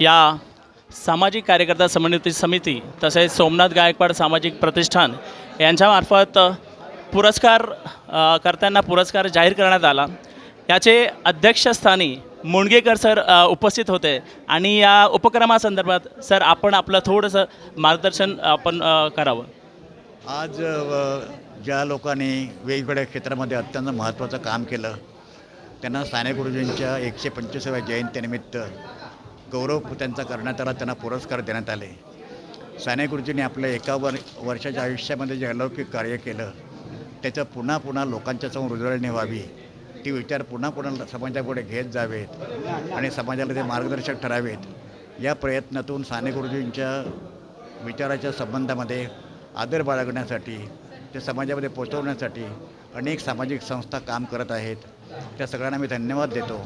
या सामाजिक कार्यकर्ता समन्वय समिती तसेच सोमनाथ गायकवाड सामाजिक प्रतिष्ठान यांच्यामार्फत पुरस्कार करताना पुरस्कार जाहीर करण्यात आला. याचे अध्यक्षस्थानी मुणगेकर सर उपस्थित होते आणि या उपक्रमासंदर्भात सर आपण आपलं थोडंसं मार्गदर्शन आपण करावं. आज ज्या लोकांनी वेगवेगळ्या क्षेत्रामध्ये अत्यंत महत्त्वाचं काम केलं त्यांना साने गुरुजींच्या एकशे पंचवीसाव्या जयंतीनिमित्त गौरव त्यांचा करण्यात आला त्यांना पुरस्कार देण्यात आले. साने गुरुजींनी आपल्या एका वर वर्षाच्या आयुष्यामध्ये जे अलौकिक कार्य केलं त्याचं पुन्हा पुन्हा लोकांच्या समोर उजळणी व्हावी. ती विचार पुन्हा पुन्हा समाजापुढे घेत जावेत आणि समाजाला ते मार्गदर्शक ठरावेत. या प्रयत्नातून साने गुरुजींच्या विचाराच्या संबंधामध्ये आदर बाळगण्यासाठी ते समाजामध्ये पोचवण्यासाठी अनेक सामाजिक संस्था काम करत आहेत. त्या सगळ्यांना मी धन्यवाद देतो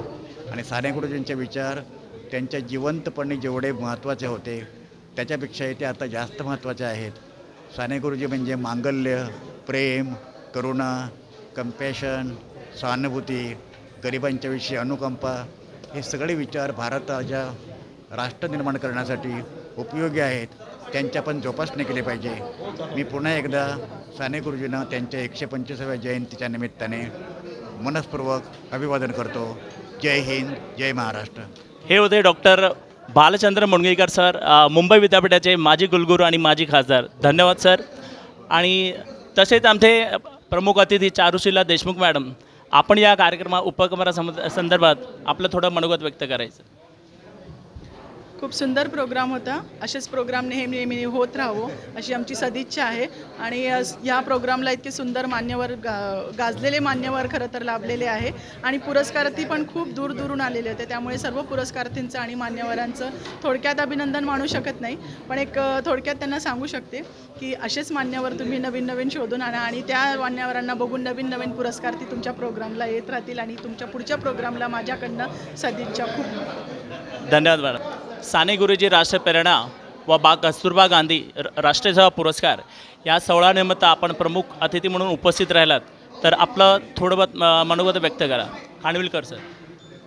आणि साने गुरुजींचे विचार त्यांच्या जिवंतपणे जेवढे महत्त्वाचे होते त्याच्यापेक्षाही ते आता जास्त महत्त्वाचे आहेत. साने गुरुजी म्हणजे मांगल्य प्रेम करुणा कंपॅशन सहानुभूती गरिबांच्या विषयी अनुकंपा हे सगळे विचार भारताच्या राष्ट्र निर्माण करण्यासाठी उपयोगी आहेत. त्यांच्या पण जोपासने केली पाहिजे. मी पुन्हा एकदा साने गुरुजींना त्यांच्या एकशे पंचवीसाव्या जयंतीच्या निमित्ताने मनस्पूर्वक अभिवादन करतो. जय हिंद जय महाराष्ट्र. हे होते डॉक्टर बालचंद्र मुणगेकर सर मुंबई विद्यापीठाचे माजी कुलगुरू आणि माजी खासदार. धन्यवाद सर. आणि तसेच आमचे प्रमुख अतिथी चारुशिला देशमुख मॅडम आपण या कार्यक्रमा उपक्रमा संदर्भात आपलं थोडं मनोगत व्यक्त करायचं. खूप सुंदर प्रोग्राम होता. असेच प्रोग्राम नेहमी नेहमी होत राहावो अशी आमची सदिच्छा आहे. आणि अ, ह्या प्रोग्रामला इतके सुंदर मान्यवर गा गाजलेले मान्यवर खरं तर लाभलेले आहे. आणि पुरस्कारार्थी पण खूप दूर दूरून आलेले होते. त्यामुळे सर्व पुरस्कारार्थींचं आणि मान्यवरांचं थोडक्यात अभिनंदन मानू शकत नाही. पण एक थोडक्यात त्यांना सांगू शकते की असेच मान्यवर तुम्ही नवीन नवीन शोधून आणा आणि त्या मान्यवरांना बघून नवीन नवीन पुरस्कार्थी तुमच्या प्रोग्रामला येत राहतील आणि तुमच्या पुढच्या प्रोग्रामला माझ्याकडनं सदिच्छा खूप. धन्यवाद मॅडम. साने गुरुजी राष्ट्रप्रेरणा व बा कस्तुरबा गांधी र- राष्ट्रीय सेवा पुरस्कार या सोहळ्यानिमित्त आपण प्रमुख अतिथी म्हणून उपस्थित राहिलात. तर आपलं थोडंबत मनोगत व्यक्त करा. खानविलकर सर.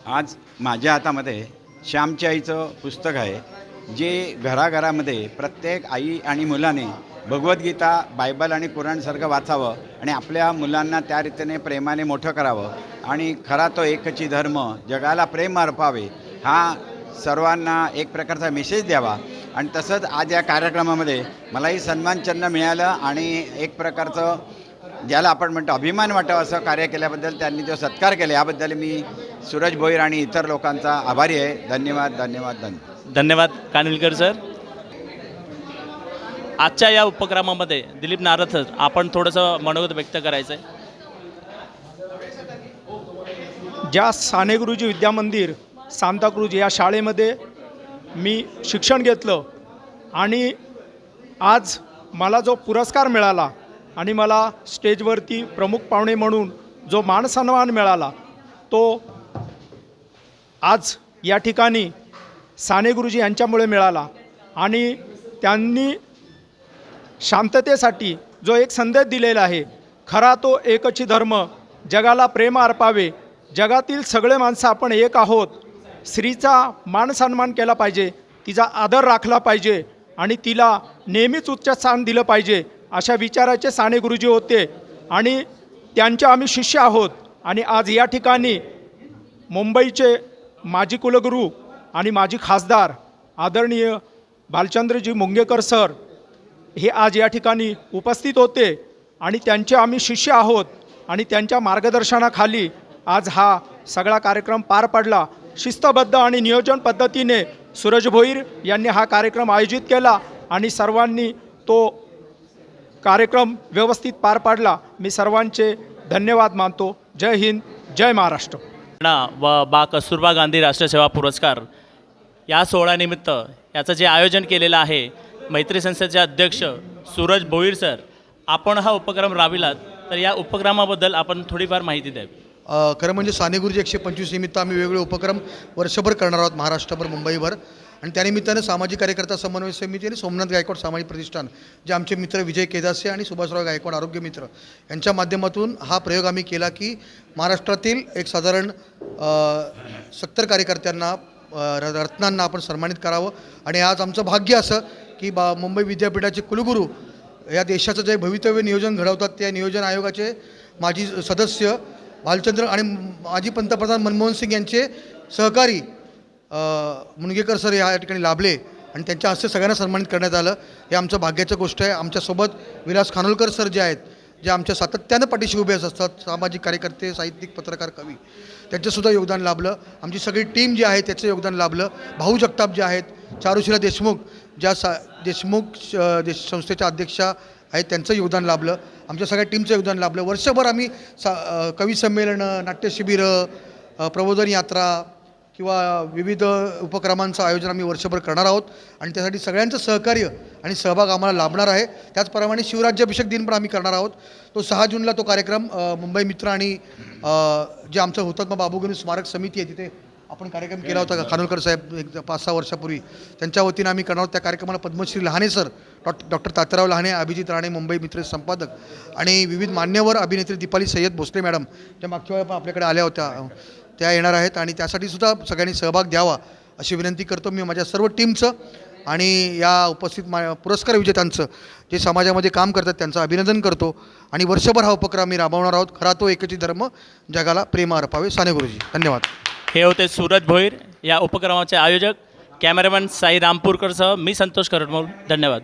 आज माझ्या हातामध्ये श्यामच्या आईचं पुस्तक आहे जे घराघरामध्ये प्रत्येक आई आणि मुलाने भगवद्गीता बायबल आणि कुराणसारखं वाचावं आणि आपल्या मुलांना त्या रीतीने प्रेमाने मोठं करावं. आणि खरा तो एकची धर्म जगाला प्रेम अर्पावे हा सर्वांना एक प्रकारचा मेसेज द्यावा. आणि तसंच आज या कार्यक्रमामध्ये मलाही सन्मानचिन्ह मिळालं आणि एक प्रकारचं ज्याला आपण म्हणतो अभिमान वाटावं असं कार्य केल्याबद्दल त्यांनी जो सत्कार केला याबद्दल मी सूरज भोईर आणि इतर लोकांचा आभारी आहे. धन्यवाद धन्यवाद धन्यवाद. धन्यवाद कानिलकर सर. आजच्या या उपक्रमामध्ये दिलीप नारद सर आपण थोडंसं मनोगत व्यक्त करायचं आहे ज्या सानेगुरुजी विद्यामंदिर सांताक्रूज या शाळेमध्ये मी शिक्षण घेतलं आणि आज मला जो पुरस्कार मिळाला आणि मला स्टेजवरती प्रमुख पाहुणे म्हणून जो मानसन्मान मिळाला तो आज या ठिकाणी साने गुरुजी यांच्यामुळे मिळाला आणि त्यांनी शांततेसाठी जो एक संदेश दिलेला आहे खरा तो एकची धर्म जगाला प्रेम अर्पावे जगातील सगळे माणसं आपण एक आहोत स्त्रीचा मान सन्मान केला पाहिजे तिचा आदर राखला पाहिजे आणि तिला नेहमीच उच्च स्थान दिलं पाहिजे अशा विचाराचे साने गुरुजी होते आणि त्यांचे आम्ही शिष्य आहोत. आणि आज या ठिकाणी मुंबईचे माजी कुलगुरू आणि माजी खासदार आदरणीय भालचंद्रजी मुंगेकर सर हे आज या ठिकाणी उपस्थित होते आणि त्यांचे आम्ही शिष्य आहोत आणि त्यांच्या मार्गदर्शनाखाली आज हा सगळा कार्यक्रम पार पडला. शिस्तबद्ध आणि नियोजन पद्धतीने सूरज भोईर यांनी हा कार्यक्रम आयोजित केला आणि सर्वांनी तो कार्यक्रम व्यवस्थित पार पाडला. मी सर्वांचे धन्यवाद मानतो. जय हिंद जय महाराष्ट्र. ना व बा कस्तुरबा गांधी राष्ट्रीय सेवा पुरस्कार. या सोहळ्यानिमित्त याचं जे आयोजन केलेलं आहे मैत्री संस्थेचे अध्यक्ष सूरज भोईर सर आपण हा उपक्रम राबविलात. तर या उपक्रमाबद्दल आपण थोडीफार माहिती द्यावी. खरं म्हणजे साने गुरुजी एकशे पंचवीस निमित्त आम्ही वेगवेगळे उपक्रम वर्षभर करणार आहोत महाराष्ट्रभर मुंबईभर. आणि त्यानिमित्तानं सामाजिक कार्यकर्ता समन्वय समिती आणि सोमनाथ गायकवाड सामाजिक प्रतिष्ठान जे आमचे मित्र विजय केदासे आणि सुभाषराव गायकवाड आरोग्य मित्र यांच्या माध्यमातून हा प्रयोग आम्ही केला की महाराष्ट्रातील एक साधारण सत्तर कार्यकर्त्यांना र- रत्नांना आपण सन्मानित करावं. आणि आज आमचं भाग्य असं की बा मुंबई विद्यापीठाचे कुलगुरू या देशाचं जे भवितव्य नियोजन घडवतात त्या नियोजन आयोगाचे माजी सदस्य भालचंद्र आणि माजी पंतप्रधान मनमोहन सिंग यांचे सहकारी मुणगेकर सर या ठिकाणी लाभले आणि त्यांच्या हस्ते सगळ्यांना सन्मानित करण्यात आलं. हे आमचं भाग्याचं गोष्ट आहे. आमच्यासोबत विलास खानोलकर सर जे आहेत जे आमच्या सातत्यानं पाठीशी उभे असतात सामाजिक कार्यकर्ते साहित्यिक पत्रकार कवी त्यांचंसुद्धा योगदान लाभलं. आमची सगळी टीम जी आहे त्याचं योगदान लाभलं. भाऊ जगताप जे आहेत चारुशिला देशमुख ज्या सा देशमुख देश संस्थेच्या अध्यक्षा आहेत त्यांचं योगदान लाभलं. आमच्या सगळ्या टीमचं योगदान लाभलं वर्षभर आम्ही सा अ, कवी संमेलनं नाट्यशिबिरं प्रबोधन यात्रा किंवा विविध उपक्रमांचं आयोजन आम्ही वर्षभर करणार आहोत. आणि त्यासाठी सगळ्यांचं सहकार्य आणि सहभाग आम्हाला लाभणार आहे. त्याचप्रमाणे शिवराज्याभिषेक दिन पण आम्ही करणार आहोत. तो सहा जूनला तो कार्यक्रम मुंबई मित्र आणि जे आमचं हुतात्मा बाबूगणू स्मारक समिती आहे तिथे आपण कार्यक्रम केला होता खानोलकर साहेब एक पाच सहा वर्षापूर्वी. त्यांच्या वतीनं आम्ही करणार आहोत त्या कार्यक्रमाला पद्मश्री लहाने सर डॉ डॉक्टर तात्याराव लहाने अभिजित राणे मुंबई मित्र संपादक आणि विविध मान्यवर अभिनेत्री दीपाली सय्यद भोसले मॅडम ज्या मागच्या वेळा पण आपल्याकडे आल्या होत्या त्या येणार आहेत आणि त्यासाठी सुद्धा सगळ्यांनी सहभाग द्यावा अशी विनंती करतो मी माझ्या सर्व टीमचं आणि या उपस्थित मा पुरस्कार विजेत्यांचं जे समाजामध्ये काम करतात त्यांचं अभिनंदन करतो आणि वर्षभर हा उपक्रम आम्ही राबवणार आहोत. खरा तो एकची धर्म जगाला प्रेम अर्पावे. साने गुरुजी धन्यवाद. हे होते सूरज भोईर या उपक्रमाचे आयोजक कॅमेरामॅन साई रामपूरकरसह मी संतोष करडमोल धन्यवाद.